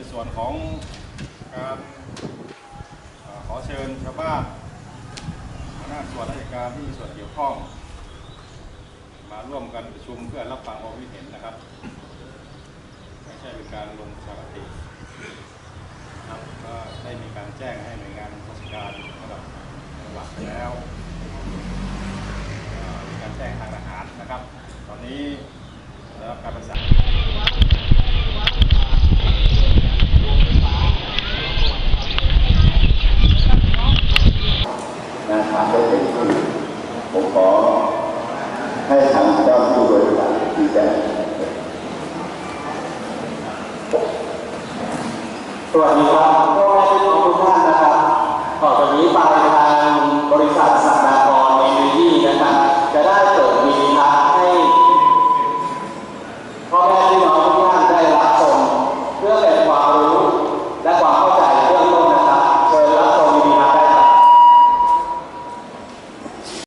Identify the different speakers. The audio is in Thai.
Speaker 1: ในส่วนของการขอเชิญชาวบ้านหัวหน้าส่วนราชการที่มีส่วนเกี่ยวข้อง มาร่วมกันประชุมเพื่อรับฟังความคิดเห็นนะครับ ไม่ใช่เป็นการลงประชามติครับก็ได้มีการแจ้งให้หน่วยงานราชการระดับจังหวัดไปแล้วมีการแจ้งทางทหารนะครับ ตอนนี้ได้รับการประสาน
Speaker 2: นะทำได้เต็มที่ผมขอให้ทางเจ้าผู้บริหารชี้แจงสวัสดีครับ